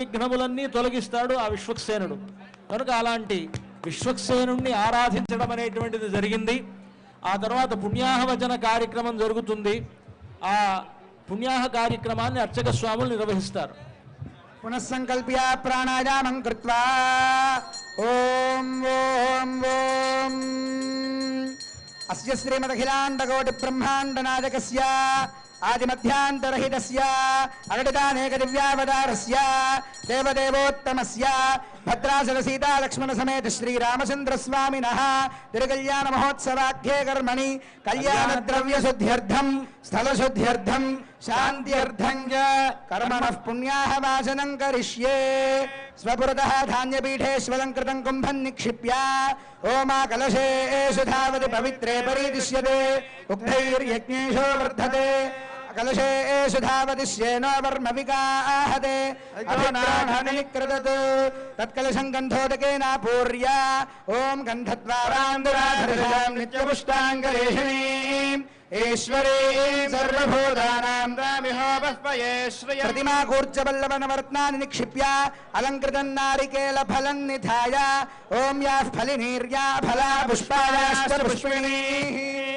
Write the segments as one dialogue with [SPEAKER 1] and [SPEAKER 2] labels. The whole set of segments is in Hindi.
[SPEAKER 1] విఘ్నములన్నీ తొలగిస్తాడు ఆ విశ్వక్సేనుడు. కనుక అలాంటి విశ్వక్సేనుణ్ణి ఆరాధించడం అనేటువంటిది జరిగింది. ఆ తర్వాత పుణ్యాహవచన కార్యక్రమం జరుగుతుంది. ఆ పుణ్యాహ కార్యక్రమాన్ని అర్చక స్వాములు నిర్వహిస్తారు.
[SPEAKER 2] పునఃసంకల్ప్య ప్రాణాయామం కృత్వా. ఓం ఓం ఓం. అస్య బ్రహ్మాండ నాయక आदिमध्यान्तरहितस्य अगटितानेकदिव्यावतारस्य देवदेवोत्तमस्य भद्राचलसीता लक्ष्मणसमेत श्रीरामचन्द्रस्वामिनः तिरुकल्याणमहोत्सवाख्ये कर्मणि कल्याणद्रव्यशुद्ध्यर्थम्, स्थलशुद्ध्यर्थम्, शान्त्यर्थम् च कर्मणः पुण्याः वाचनम् करिष्ये। स्वपुरतः धान्यपीठेष्वलङ्कृतम् कुम्भम् निक्षिप्य, ओमा कलशेषु धावति पवित्रे परिदिश्यते, उक्तैर्यज्ञेषु वर्धते। कलशेषु धावति श्येनो वर्म विगाहते अभिप्राणनिकृतत् तत्कलशम् गन्धोदकेनापूर्य ॐ गन्धद्वारान्दुराधरसाम् नित्यपुष्टाङ्गरेषणीम् ईश्वरीम् सर्वभूतानाम्
[SPEAKER 3] रामिहोपस्मयेश्वय
[SPEAKER 2] प्रतिमा कूर्जवल्लवनवर्त्नानि निक्षिप्य। अलङ्कृतम् नारिकेल फलम् निधाय ॐ याः फलिनीर्या फला पुष्पायाश्च पुष्पिणीः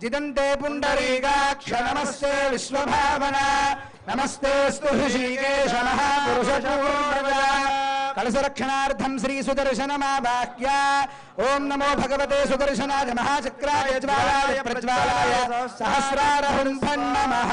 [SPEAKER 2] जिदन्ते पुण्डरीकाक्ष नमस्ते विश्वभावना। नमस्ते स्तु ऋषिकेश महापुरुषपूर्वजा। कलशरक्षणार्थं श्रीसुदर्शनमावाह्य ॐ नमो भगवते सुदर्शनाय महाचक्राय ज्वालाय प्रज्वालाय। सहस्रारहुं नमः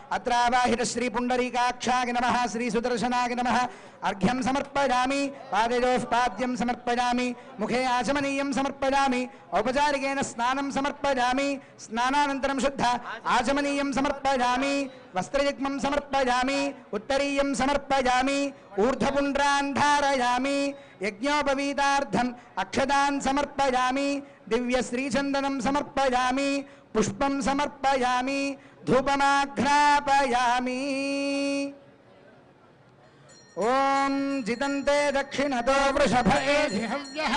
[SPEAKER 2] अत्रावाहित श्रीपुण्डरीकाक्षाय नमः, श्रीसुदर्शनाय नमः। अर्घ्यं समर्पयामि पादयोः पाद्यं समर्पयामि, मुखे आचमनीयं समर्पयामि, औपचारिकेन स्नानं समर्पयामि, स्नानानन्तरं शुद्ध आचमनीयं समर्पयामि, वस्त्रयुग्मं समर्पयामि, उत्तरीयं समर्पयामि, ऊर्ध्वपुण्ड्रान् धारयामि, यज्ञोपवीतार्थम् अक्षतान् समर्पयामि दिव्य श्रीचंदनम समर्पयामी, पुष्प समर्पयामी, धूपमाघ्रापयामी। ओम जितंते दक्षिण दक्षिणतो वृषभ एधिहव्यः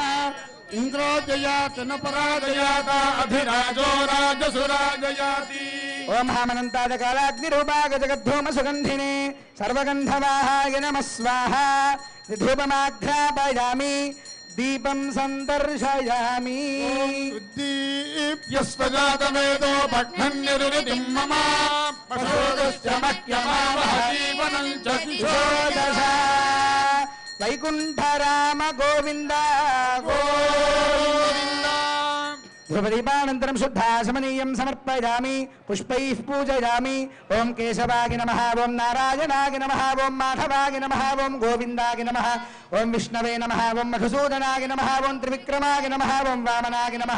[SPEAKER 3] इन्द्रो जयात न पराजयात अधिराजो राजसुराजयाति।
[SPEAKER 2] ओम हामनंताद कालाग्निरूपाग जगद्धूम सुगंधिने सर्वगंधवाहाय नमः स्वाहा, धूपमाघ्रापयामि దీపం సందర్శయామి
[SPEAKER 3] ఉద్దీప్యస్వజాతవేదో భగ్నన్యరునితిం మమ పశోదశ్చ మహ్యమావహ జీవనం చ
[SPEAKER 2] షోడశ వైకుంఠరామ గోవింద ध्रुवदीपानन्तरं शुद्धा समनीयं समर्पयामि पुष्पैः ओं केशवागि नम ओं नारायणागि नम ॐ माधवागि नम ॐ गोविन्दागि नम ओं विष्णवे नम ओं मधुसूदनागि नमः ओं त्रिविक्रमागि नम ओं वामनागि नम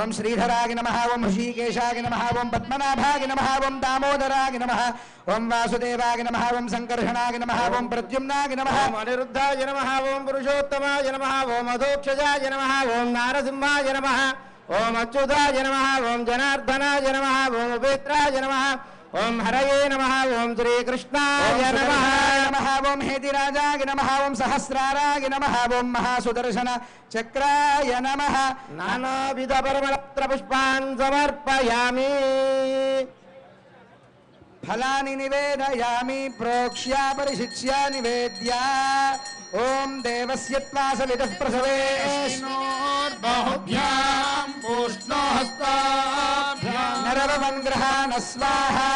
[SPEAKER 2] ओं श्रीधरागि नम ओं ऋषिकेशागि नम ओं पद्मनाभागि नम ॐ दामोदरागि नम ओं वासुदेवागि नम
[SPEAKER 3] ओं सङ्कर्षणागि नम ओं प्रद्युम्नागि नम अनिरुद्धाय नमः ॐ पुरुषोत्तमाय नमः ॐ मधोक्षजाय नमः ॐ नारसिंहाय नमः ओम अच्युताय जनम ओम जनार्दन जनम ओम उपेत्रा जनम ओम
[SPEAKER 2] हरये नम ओम श्री कृष्णाय नम। ओम हेतिराजाय नम ओम सहस्रारा
[SPEAKER 3] नम ओम महासुदर्शन चक्राय
[SPEAKER 2] नम। नाध परमत्र पुष्पान् समर्पयामि। फलानि प्रोक्ष्या परशिष्या निवेद्या।
[SPEAKER 3] ओम देवस्य
[SPEAKER 2] प्रसवेश स्वाहा।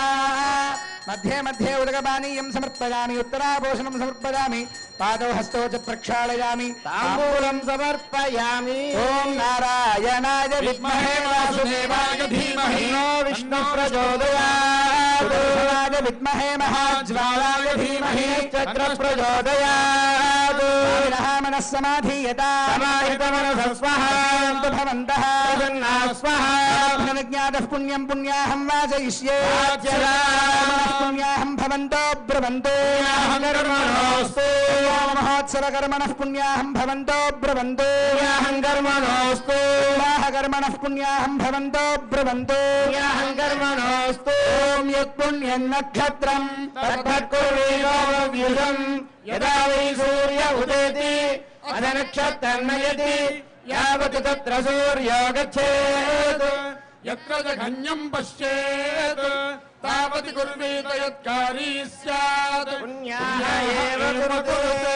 [SPEAKER 2] मध्ये मध्ये उदकपानीयं समर्पया उत्तराभूषण समर्पया पाद हस्त प्रक्षाया प्रक्षालयामि नारायणाय
[SPEAKER 3] विष्णु प्रचोदयात्
[SPEAKER 2] महाज्वालाय
[SPEAKER 3] चक्र
[SPEAKER 2] मनः समाधीयता
[SPEAKER 3] समाहितमनसस्वः
[SPEAKER 2] सन्तु भवन्तः
[SPEAKER 3] प्रसन्ना स्वः
[SPEAKER 2] पुण्यं पुण्याहं वाचयिष्ये पुण्याहं भवन्तो ब्रवन्तो महोत्सवकर्मणः पुण्याहं भवन्तो ब्रवन्तो
[SPEAKER 3] कर्मणोऽस्तु।
[SPEAKER 2] विवाहकर्मणः पुण्याहं भवन्तो ब्रवन्तो
[SPEAKER 3] कर्मणोऽस्तु।
[SPEAKER 2] ॐ यत्पुण्यं नक्षत्रम्
[SPEAKER 3] तद्भक्कुर्वीरोव्युषम् यदा वै सूर्य उदेति अदनक्षत्रन्नयति यावत् तत्र सूर्यो गच्छेत्
[SPEAKER 4] यत्र जघन्यम् पश्येत् तावत् कुर्वीत यत्कारी स्यात्
[SPEAKER 3] पुण्याय एव कुरुते।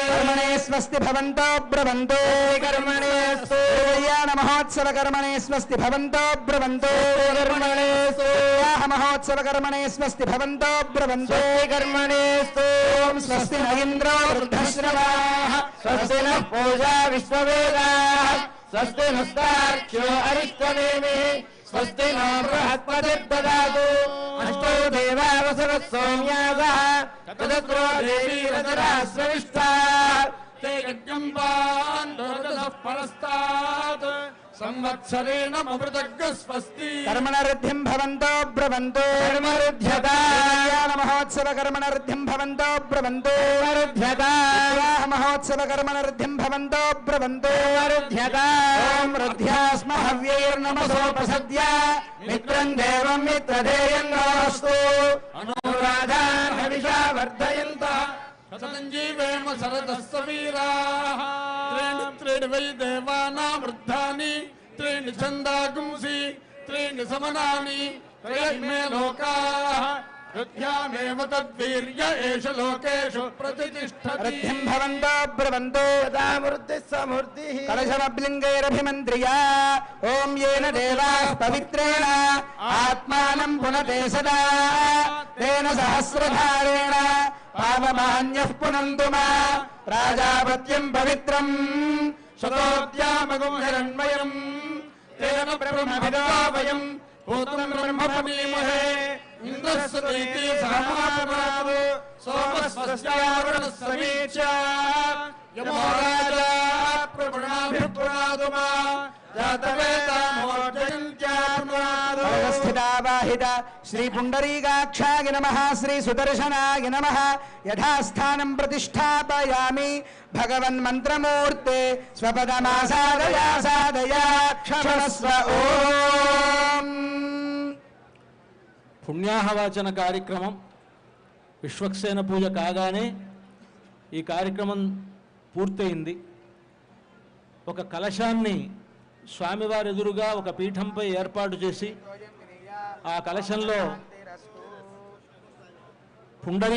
[SPEAKER 2] कर्मणे स्वस्ति भवन्तो ब्रवन्तो।
[SPEAKER 3] कर्मणेऽस्तु
[SPEAKER 2] कल्याण महोत्सव कर्मणे स्वस्ति भवन्तो ब्रवन्तो।
[SPEAKER 3] कर्मणेऽस्तु
[SPEAKER 2] विवाह महोत्सव कर्मणे स्वस्ति भवन्तो ब्रवन्तो।
[SPEAKER 3] कर्मणेऽस्तु
[SPEAKER 2] ॐ स्वस्ति न इन्द्रो वृद्धश्रवाः।
[SPEAKER 3] स्वस्ति नः पूजा विश्ववेदाः। स्वस्ति नस्तार्क्ष्यो अरिष्टनेमिः स्वस्ति नो बृहस्पतिर्ददातु अष्टो देवावसरः सौम्यागः तदत्रो देवी रजराश्रविष्ठा
[SPEAKER 4] ते यज्ञम्बान् परस्तात् संवत्सरेण ममृतज्ञ स्वस्ति
[SPEAKER 2] कर्मणवृद्धिं भवन्तो ब्रवन्तो।
[SPEAKER 3] कर्मरुध्यता
[SPEAKER 2] कल्याण महोत्सव कर्मणवृद्धिं भवन्तो ब्रवन्तो।
[SPEAKER 3] कर्मरुध्यता
[SPEAKER 2] विवाह महोत्सव कर्मणवृद्धिं भवन्तो ब्रवन्तो।
[SPEAKER 3] कर्मरुध्यता
[SPEAKER 2] ॐ रुद्ध्यास्म हव्यैर्नमसोपसद्य
[SPEAKER 3] मित्रम् वर्धयन्तः
[SPEAKER 4] सतञ्जीवेम शरदः सवीराः त्रीणि त्रीणि वै देवानाम् वृद्धानि त्रीणि छन्दागुंसि त्रीणि समनानि। त्रयमे लोकाः युध्यामेव तद्वीर्य एष लोकेषु प्रतिष्ठति।
[SPEAKER 2] भवन्तो ब्रवन्तो।
[SPEAKER 3] यदा मूर्तिः समूर्तिः
[SPEAKER 2] कलशमब्लिङ्गैरभिमन्त्र्या। ॐ येन देवाः पवित्रेण। आत्मानं पुनते सदा। तेन सहस्रधारेण पावमान्यः पुनन्तु मा प्राजापत्यम् पवित्रम्
[SPEAKER 4] शतोद्यामगुं हिरण्मयम् तेन ब्रह्मभिदा वयम् भूतम् ब्रह्म पनीमहे इन्द्रस्य दैते सहमापनात् सोमस्वस्यावरणः समीक्ष्य यमो राजा प्रवृणाभिप्रादु मा जातवेदा मोर्जयन्त्यात्मादो
[SPEAKER 2] स्थितावाहित श्रीपुण्डरीकाक्षाय नमः श्रीसुदर्शनाय नमः यथास्थानं प्रतिष्ठापयामि भगवन्मन्त्रमूर्ते स्वपदमासादया सादया क्षमस्व ओम्
[SPEAKER 1] పుణ్యాహవాచన కార్యక్రమం విశ్వక్సేన పూజ కాగానే ఈ కార్యక్రమం పూర్తయింది. ఒక కలశాన్ని స్వామివారి ఎదురుగా ఒక పీఠంపై ఏర్పాటు చేసి ఆ కలశంలో పుండరి